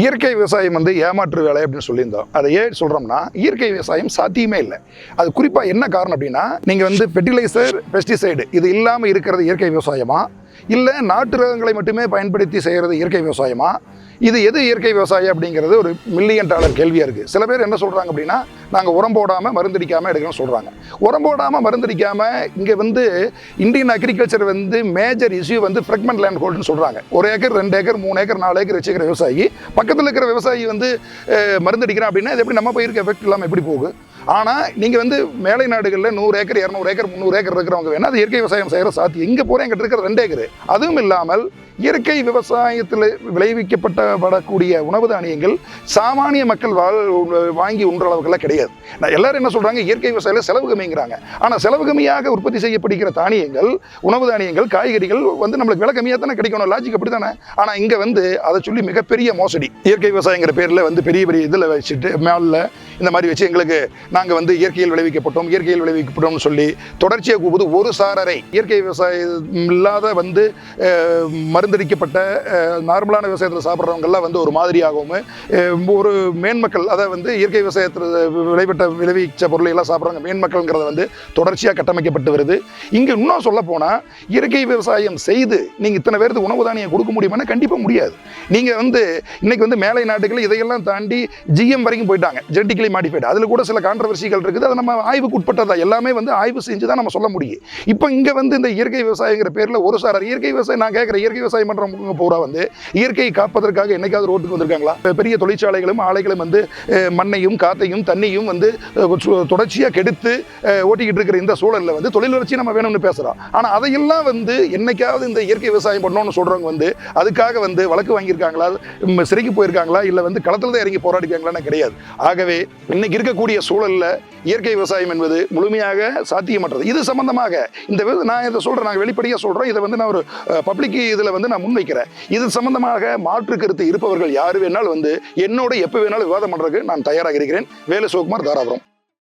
இயற்கை விவசாயம் வந்து ஏமாற்று வேலை அப்படின்னு சொல்லியிருந்தோம். அதை ஏன் சொல்கிறோம்னா இயற்கை விவசாயம் சாத்தியமே இல்லை. அது குறிப்பாக என்ன காரணம் அப்படின்னா நீங்கள் வந்து ஃபெர்டிலைசர் பெஸ்டிசைடு இது இல்லாமல் இருக்கிறது இயற்கை விவசாயமா? இல்லை நாட்டு ரகங்களை மட்டுமே பயன்படுத்தி செய்கிறது இயற்கை விவசாயமா? இது எது இயற்கை விவசாயம் அப்படிங்கிறது ஒரு மில்லியன் டாலர் கேள்வியாக இருக்குது சில பேர் என்ன சொல்கிறாங்க அப்படின்னா நாங்கள் உரம் போடாமல் மருந்தடிக்காமல் எடுக்கணும்னு சொல்கிறாங்க உரம் போடாமல் மருந்தடிக்காமல் இங்கே வந்து இந்தியன் அக்ரிகல்ச்சர் வந்து மேஜர் இஷ்யூ வந்து ஃப்ரெக்மெண்ட் லேண்ட் ஹோல்டுன்னு சொல்கிறாங்க ஒரு ஏக்கர் ரெண்டு ஏக்கர் மூணு ஏக்கர் நாலு ஏக்கர் வச்சுக்கிற விவசாயி பக்கத்தில் இருக்கிற விவசாயி வந்து அஹ், மருந்தடிக்கிறான் அப்படின்னா இது எப்படி நம்ம பயிருக்கு எஃபெக்ட் இல்லாமல் எப்படி போகுது? ஆனால் நீங்கள் வந்து மேலை நாடுகளில் நூறு ஏக்கர் இரநூறு ஏக்கர் முந்நூறு ஏக்கர் இருக்கிறவங்க வேணா அது இயற்கை விவசாயம் செய்கிற சாத்தி. இங்கே போகிறேன் எங்கிட்ட இருக்கிற ரெண்டு ஏக்கர். அதுவும் இல்லாமல் இயற்கை விவசாயத்தில் விளைவிக்கப்பட்ட படக்கூடிய உணவு தானியங்கள் சாமானிய மக்கள் வாழ் வாங்கி உண்ற அளவுக்குலாம் கிடையாது. நான் எல்லாரும் என்ன சொல்கிறாங்க இயற்கை விவசாயியில் செலவு கம்மிங்கிறாங்க. ஆனால் செலவு கம்மியாக உற்பத்தி செய்யப்படுகிற தானியங்கள் உணவு தானியங்கள் காய்கறிகள் வந்து நம்மளுக்கு விலை கம்மியாக தானே கிடைக்கணும். லாஜிக் அப்படி தானே? ஆனால் இங்கே வந்து அதை சொல்லி மிகப்பெரிய மோசடி. இயற்கை விவசாயங்கிற பேரில் வந்து பெரிய பெரிய இதில் வச்சுட்டு மேலில் இந்த மாதிரி வச்சு எங்களுக்கு நாங்கள் வந்து இயற்கையில் விளைவிக்கப்பட்டோம் இயற்கையில் விளைவிக்கப்பட்டோம்னு சொல்லி தொடர்ச்சியாக கூப்பிடு ஒரு சாரரை இயற்கை விவசாயம் இல்லாத வந்து மருந்து தேர்ந்தெடுக்கப்பட்ட நார்மலான விவசாயத்தில் சாப்பிட்றவங்கெல்லாம் வந்து ஒரு மாதிரியாகவும் ஒரு மேன்மக்கள் அதை வந்து இயற்கை விவசாயத்தில் விளைவிட்ட விளைவிச்ச பொருளை எல்லாம் சாப்பிட்றாங்க மேன்மக்கள்ங்கிறத வந்து தொடர்ச்சியாக கட்டமைக்கப்பட்டு வருது. இங்கே இன்னும் சொல்ல போனால் இயற்கை விவசாயம் செய்து நீங்கள் இத்தனை பேருக்கு உணவு தானியம் கொடுக்க முடியுமானா கண்டிப்பாக முடியாது. நீங்கள் வந்து இன்றைக்கி வந்து மேலை நாட்டுகள் இதையெல்லாம் தாண்டி ஜிஎம் வரைக்கும் போயிட்டாங்க. Genetically modified. அதில் கூட சில கான்ட்ரவர்சிகள் இருக்குது. அதை நம்ம ஆய்வுக்கு உட்பட்டதா? எல்லாமே வந்து ஆய்வு செஞ்சு தான் நம்ம சொல்ல முடியும். இப்போ இங்கே வந்து இந்த இயற்கை விவசாயங்கிற பேரில் ஒரு சார் இயற்கை விவசாயம் நான் கேட்குற இயற்கை விவசாயம் பண்ணுறவங்க பூரா வந்து இயற்கையை காப்பதற்காக என்னைக்காவது ரோட்டுக்கு வந்திருக்காங்களா? பெரிய தொழிற்சாலைகளும் ஆலைகளும் வந்து மண்ணையும் காத்தையும் தண்ணியும் வந்து தொடர்ச்சியாக கெடுத்து ஓட்டிக்கிட்டு இருக்கிற இந்த சூழலில் வந்து தொழில் வளர்ச்சி நம்ம வேணும்னு பேசுகிறோம் ஆனால் அதையெல்லாம் வந்து என்னைக்காவது இந்த இயற்கை விவசாயம் பண்ணணும்னு சொல்கிறவங்க வந்து அதுக்காக வந்து வழக்கு வாங்கியிருக்காங்களா? சிறைக்கு போயிருக்காங்களா? இல்லை வந்து களத்தில் தான் இறங்கி போராடிக்காங்களான்னு கிடையாது. ஆகவே இன்னைக்கு இருக்கக்கூடிய சூழலில் இயற்கை விவசாயம் என்பது முழுமையாக சாத்தியமற்றது. இது சம்பந்தமாக இந்த நான் இதை சொல்கிறேன் நாங்கள் வெளிப்படையாக சொல்கிறோம் இதை வந்து நான் ஒரு பப்ளிக் இதில் வந்து நான் முன்வைக்கிறேன். இது சம்பந்தமாக மாற்று கருத்து இருப்பவர்கள் யார் வேணாலும் வந்து என்னோட எப்போ வேணாலும் விவாதம் பண்ணுறதுக்கு நான் தயாராக இருக்கிறேன். வேலு சிவகுமார் தாராபுரம்.